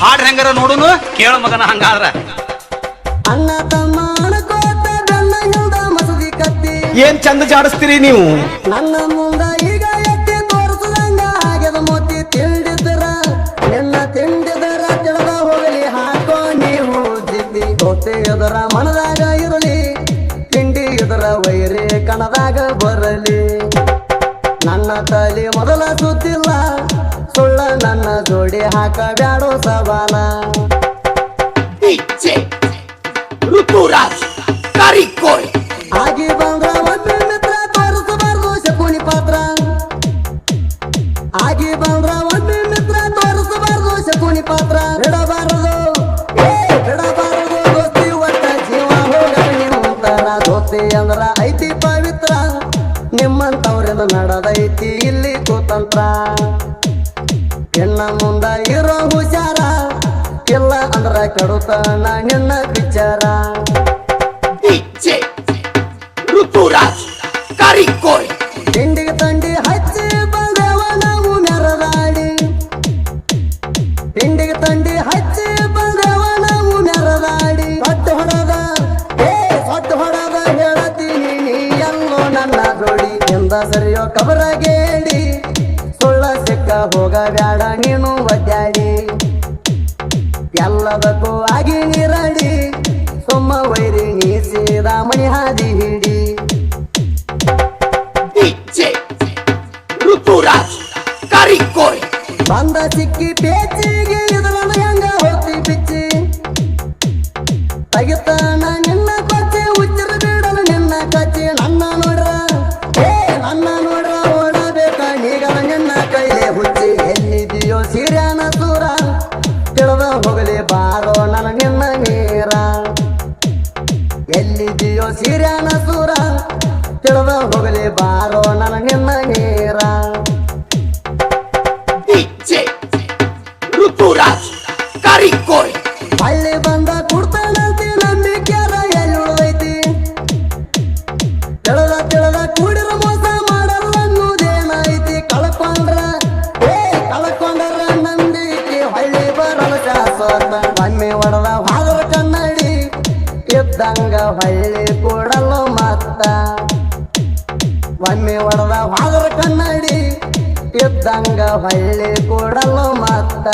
ಹಾಡ್ ಹೆಂಗಾರ ನೋಡುನು? ಕೇಳು ಮಗನ ಹಂಗಾದ್ರ. ಅಣ್ಣ ತಮ್ಮ ಅಣಕೋತ ಮಸದಿ ಕತ್ತಿ ಏನ್ ಚಂದ ಜಾಡಿಸ್ತೀರಿ ನೀವು? ನನ್ನ ಮುಂದ ಈಗ ಎತ್ತಿ ತೋರಿಸದಂಗ ಆಗ್ಯದ ಮೋತಿ ತಿಂಡಿದ್ರ. ನಿನ್ನ ತಿಂಡಿದ್ರ ತಿಳಿದ ಹೋಗಲಿ ಹಾಕೋ ನೀವು ಜಿದ್ದಿ. ದೋಸೆ ಎದರ ಮನದಾಗ ಇರಲಿ ತಿಂಡಿ ಎದರ ವೈರಿ ಕಣದಾಗ ಬರಲಿ. ನನ್ನ ತಲೆ ಮೊದಲ ಸುತ್ತಿಲ್ಲ ಹಾಕ ಬ್ಯಾಡೋ ಸವಾಲ. ಋತುರಾಜ್ ಆಗಿ ಬಂದ್ರ ಒಮ್ಮೆ ಮಿತ್ರ ತೋರಿಸಬಾರ್ದು ಶಕುನಿ ಪಾತ್ರ. ಆಗಿ ಬಂದ್ರ ಒಮ್ಮೆ ಮಿತ್ರ ತೋರಿಸಬಾರ್ದು ಶಕುನಿ ಪಾತ್ರ. ಬಿಡಬಾರದು ಏ ಬಿಡಬಾರದು ದೋಸ್ತಿ ಒಟ್ಟ ಜೀವ ದೋಸ್ತಿ ಅಂದ್ರ ಐತಿ ಪವಿತ್ರ ನಿಮ್ಮಂತವ್ರಿಂದ ನಡೆದೈತಿ ಇಲ್ಲಿ ಕುತಂತ್ರ. ಹೆಣ್ಣ ಮುಂದ ಇರೋ ಹುಷಾರ. ಎಲ್ಲ ಅಂದ್ರ ಕಡುತ ನಿನ್ನ ವಿಚಾರ. ಋತುರಾಜ್ ಕಾರಿಕೋಳ್ ತಿಂಡಿಗೆ ತಂಡಿ ಹಚ್ಚಿ ಬಂದೇವ ನಾವು ತಿಂಡಿಗೆ ತಂಡಿ ಹಚ್ಚಿ ಬಂದೇವ ನಾವು ಮೆರದಾಡಿ ಸೊಟ್ಟು ಹೊಡದ ಏ ಸೊಟ್ಟು ಹೊಡದ ಹೇಳತೀನಿ ನೀ ಎಲ್ಲೋ ನನ್ನ ಜೋಡಿ. ಎಂದ ಸರಿಯೋ ಕಬರ ಗೇಡಿ ಸುಳ್ಳ ಸಿಕ್ಕ ಹೋಗಬ್ಯಾಡ ನೀನು ಒದ್ದಾಡಿ. ಎಲ್ಲದಕ್ಕೂ ಆಗಿ ನೀರಡಿ. ಸುಮ್ಮ ವೈರಿ ನೀ ಸೀದಾ ಮಣಿ ಹಾದಿ ಹಿಡಿ. ಬಂದ ಸಿಕ್ಕಿ ಪೇಚಿಗೆ ಸಿರ್ಯಾನ ಸೂರ ತಿಳಿದ ಹೋಗಲಿ ಬಾರೋ ನನ್ನ ನಿನ್ನ ನೀರ ಋತುರಾಜ್ ಹಳ್ಳಿ ಬಂದ ಕುಡ್ತಾನಂತೆ ನಂಬಿಕೆ ಎಲ್ಲಿ ಉಳಿದೈತಿ? ತಿಳದ ತಿಳದ ಕೂಡಿರ ಇದ್ದಂಗ ಹಳ್ಳಿ ಕೂಡಲು ಮತ್ತ ಒಮ್ಮೆ ಹೊಡೆದ ಹಾದ್ರ ಕನ್ನಡಿ ಇದ್ದಂಗ ಹಳ್ಳಿ ಕೂಡಲು ಮತ್ತ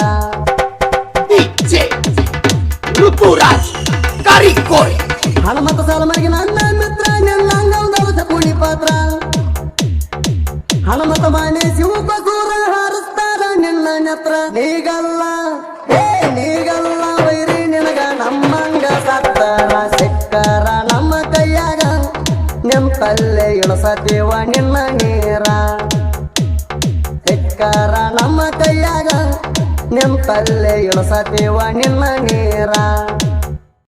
ಹನುಮಂತ ಸಾಲ ಮನೆಗೆ ನನ್ನ ಮಿತ್ರ ನಿನ್ನಂಗ ಒಂದು ಕೂಡಿ ಪಾತ್ರ. ಹನುಮಂತ ಮನೆ ಶಿವಕಸೂರ ಹಾರಿಸ್ತಾರ ನಿನ್ನ ನೆತ್ರ. ನೀಗಲ್ಲ. ನಿಂತಲ್ಲೇ ಇಳಸದೇವ ನಿನ್ನ ನೀರ. ಹೆಕ್ಕಾರ ನಮ್ಮ ಕೈಯಾಗ ನಿಂತಲ್ಲೇ ಇಳಸದೇವ ನಿನ್ನ ನೀರ.